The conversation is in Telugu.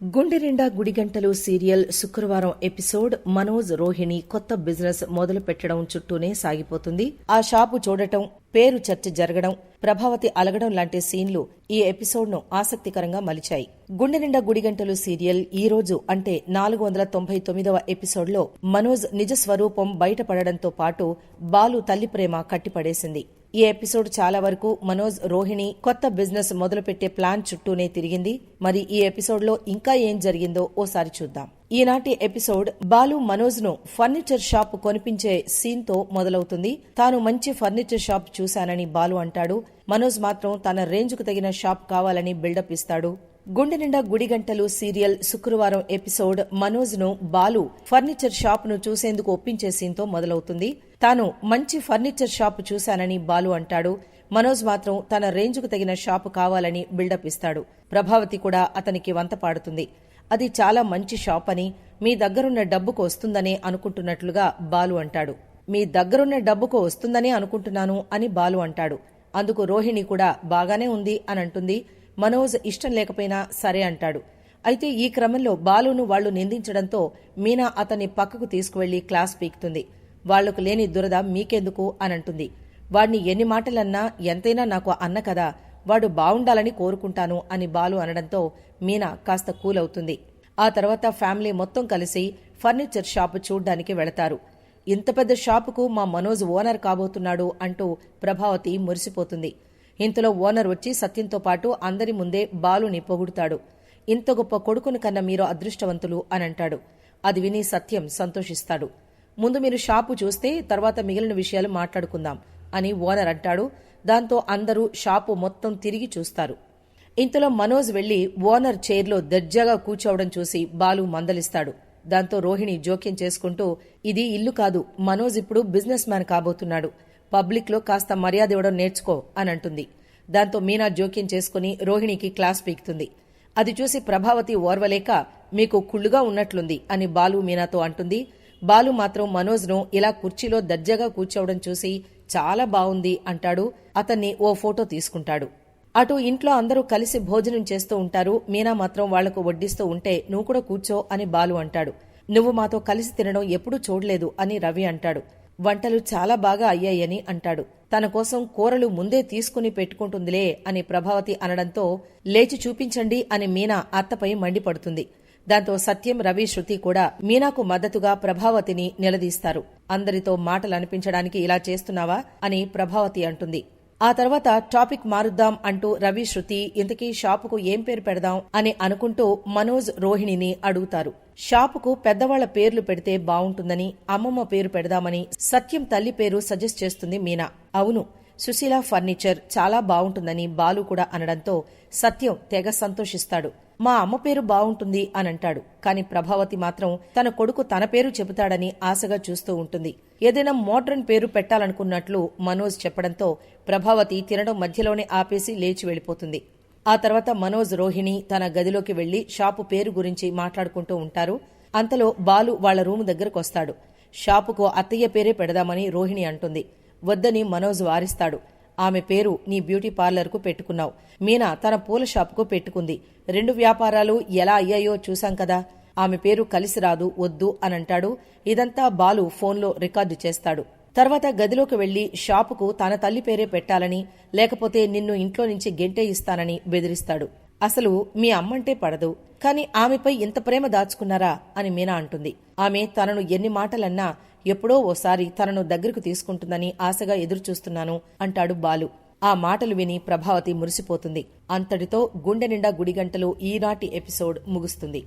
గుండెనిండా గుడిగంటలు సీరియల్ శుక్రవారం ఎపిసోడ్ మనోజ్ రోహిణి కొత్త బిజినెస్ మొదలు పెట్టడం చుట్టూనే సాగిపోతుంది. ఆ షాపు చూడటం పేరు చర్చ జరగడం ప్రభావతి అలగడం లాంటి సీన్లు ఈ ఎపిసోడ్ను ఆసక్తికరంగా మలిచాయి. గుండె నిండా గుడిగంటలు సీరియల్ ఈ రోజు అంటే నాలుగు వందల తొంభై తొమ్మిదవ ఎపిసోడ్లో మనోజ్ నిజ స్వరూపం బయటపడడంతో పాటు బాలు తల్లి ప్రేమ కట్టిపడేసింది. ఈ ఎపిసోడ్ చాలా వరకు మనోజ్ రోహిణి కొత్త బిజినెస్ మొదలుపెట్టే ప్లాన్ చుట్టూనే తిరిగింది. మరి ఈ ఎపిసోడ్లో ఇంకా ఏం జరిగిందో ఓసారి చూద్దాం. ఈనాటి ఎపిసోడ్ బాలు మనోజ్ను ఫర్నిచర్ షాప్ కొనిపించే సీన్తో మొదలవుతుంది. తాను మంచి ఫర్నిచర్ షాప్ చూశానని బాలు అంటాడు. మనోజ్ మాత్రం తన రేంజ్కు తగిన షాప్ కావాలని బిల్డప్ ఇస్తాడు. గుండె నిండా గుడిగంటలు సీరియల్ శుక్రవారం ఎపిసోడ్ మనోజ్ను బాలు ఫర్నిచర్ షాప్ను చూసేందుకు ఒప్పించే సీన్తో మొదలవుతుంది. తాను మంచి ఫర్నిచర్ షాప్ చూశానని బాలు అంటాడు. మనోజ్ మాత్రం తన రేంజ్కు తగిన షాపు కావాలని బిల్డప్ ఇస్తాడు. ప్రభావతి కూడా అతనికి వంత పాడుతుంది. అది చాలా మంచి షాప్ అని మీ దగ్గరున్న డబ్బుకు వస్తుందనే అనుకుంటున్నట్లుగా బాలు అంటాడు. మీ దగ్గరున్న డబ్బుకు వస్తుందనే అనుకుంటున్నాను అని బాలు అంటాడు. అందుకు రోహిణి కూడా బాగానే ఉంది అని అంటుంది. మనోజ్ ఇష్టం లేకపోయినా సరే అంటాడు. అయితే ఈ క్రమంలో బాలును వాళ్ళు నిందించడంతో మీనా అతన్ని పక్కకు తీసుకువెళ్ళి క్లాస్ పీకుతుంది. వాళ్ళకు లేని దురద మీకెందుకు అనంటుంది. వాడిని ఎన్ని మాటలన్నా ఎంతైనా నాకు అన్న కదా వాడు బావుండాలని కోరుకుంటాను అని బాలు అనడంతో మీనా కాస్త కూల్ అవుతుంది ఆ తర్వాత ఫ్యామిలీ మొత్తం కలిసి ఫర్నిచర్ షాపు చూడ్డానికి వెళతారు. ఇంత పెద్ద షాపుకు మా మనోజ్ ఓనర్ కాబోతున్నాడు అంటూ ప్రభావతి మురిసిపోతుంది. ఇంతలో ఓనర్ వచ్చి సత్యంతో పాటు అందరి ముందే బాలుని పొగుడుతాడు. ఇంత గొప్ప కొడుకుని కన్న మీరు అదృష్టవంతులు అని అంటాడు అది విని సత్యం సంతోషిస్తాడు. ముందు మీరు షాపు చూస్తే తర్వాత మిగిలిన విషయాలు మాట్లాడుకుందాం అని ఓనర్ అంటాడు. దాంతో అందరూ షాపు మొత్తం తిరిగి చూస్తారు. ఇంతలో మనోజ్ వెళ్ళి ఓనర్ చైర్లో దర్జాగా కూర్చోవడం చూసి బాలు మందలిస్తాడు. దాంతో రోహిణి జోక్యం చేసుకుంటూ ఇది ఇల్లు కాదు మనోజ్ ఇప్పుడు బిజినెస్ మ్యాన్ కాబోతున్నాడు. పబ్లిక్లో కాస్త మర్యాద ఇవ్వడం నేర్చుకో అని అంటుంది. దాంతో మీనా జోక్యం చేసుకుని రోహిణికి క్లాస్ పీకుతుంది. అది చూసి ప్రభావతి ఓర్వలేక మీకు కుళ్ళుగా ఉన్నట్లుంది అని బాలు మీనాతో అంటుంది. బాలు మాత్రం మనోజ్ను ఇలా కుర్చీలో దర్జాగా కూర్చోవడం చూసి చాలా బావుంది అంటాడు. అతన్ని ఓ ఫోటో తీసుకుంటాడు. అటు ఇంట్లో అందరూ కలిసి భోజనం చేస్తూ ఉంటారు. మీనా మాత్రం వాళ్ళకు వడ్డిస్తూ ఉంటే నువ్వు కూడా కూర్చో అని బాలు అంటాడు. నువ్వు మాతో కలిసి తినడం ఎప్పుడూ చూడలేదు అని రవి అంటాడు. వంటలు చాలా బాగా అయ్యాయని అంటాడు. తన కోసం కూరలు ముందే తీసుకుని పెట్టుకుంటుందిలే అని ప్రభావతి అనడంతో లేచి చూపించండి అని మీనా అత్తపై మండిపడుతుంది. దాంతో సత్యం రవి శృతి కూడా మీనాకు మద్దతుగా ప్రభావతిని నిలదీస్తారు. అందరితో మాటలు అనిపించడానికి ఇలా చేస్తున్నావా? అని ప్రభావతి అంటుంది. ఆ తర్వాత టాపిక్ మారుద్దాం అంటూ రవి శృతి ఇంతకీ షాపుకు ఏం పేరు పెడదాం అని అనుకుంటూ మనోజ్ రోహిణిని అడుగుతారు. షాపుకు పెద్దవాళ్ళ పేర్లు పెడితే బావుంటుందని అమ్మమ్మ పేరు పెడదామని సత్యం తల్లి పేరు సజెస్ట్ చేస్తుంది మీనా. అవును సుశీల ఫర్నిచర్ చాలా బావుంటుందని బాలు కూడా అనడంతో సత్యం తెగ సంతోషిస్తాడు. మా అమ్మ పేరు బావుంటుంది అని అంటాడు కాని ప్రభావతి మాత్రం తన కొడుకు తన పేరు చెబుతాడని ఆశగా చూస్తూ ఉంటుంది. ఏదైనా మోడ్రన్ పేరు పెట్టాలనుకున్నట్లు మనోజ్ చెప్పడంతో ప్రభావతి తినడం మధ్యలోనే ఆపేసి లేచి వెళ్ళిపోతుంది ఆ తర్వాత మనోజ్ రోహిణి తన గదిలోకి వెళ్ళి షాపు పేరు గురించి మాట్లాడుకుంటూ ఉంటారు. అంతలో బాలు వాళ్ళ రూము దగ్గరకొస్తాడు షాపుకు అత్తయ్య పేరే పెడదామని రోహిణి అంటుంది. వద్దని మనోజ్ వారిస్తాడు. ఆమె పేరు నీ బ్యూటీ పార్లర్కు పెట్టుకున్నావు. మీనా తన పూల షాపుకు పెట్టుకుంది. రెండు వ్యాపారాలు ఎలా అయ్యాయో చూశాం కదా. ఆమె పేరు కలిసి రాదు వద్దు అనంటాడు. ఇదంతా బాలు ఫోన్లో రికార్డు చేస్తాడు. తర్వాత గదిలోకి వెళ్ళి షాపుకు తన తల్లి పేరే పెట్టాలని లేకపోతే నిన్ను ఇంట్లో నుంచి గెంటే ఇస్తానని బెదిరిస్తాడు. అసలు మీ అమ్మంటే పడదు. కాని ఆమెపై ఇంత ప్రేమ దాచుకున్నారా అని మీనా అంటుంది. ఆమె తనను ఎన్ని మాటలన్నా ఎప్పుడో ఓసారి తనను దగ్గరకు తీసుకుంటుందని ఆశగా ఎదురుచూస్తున్నాను అంటాడు బాలు. ఆ మాటలు విని ప్రభావతి మురిసిపోతుంది. అంతటితో గుండె నిండా గుడిగంటలు ఈనాటి ఎపిసోడ్ ముగుస్తుంది.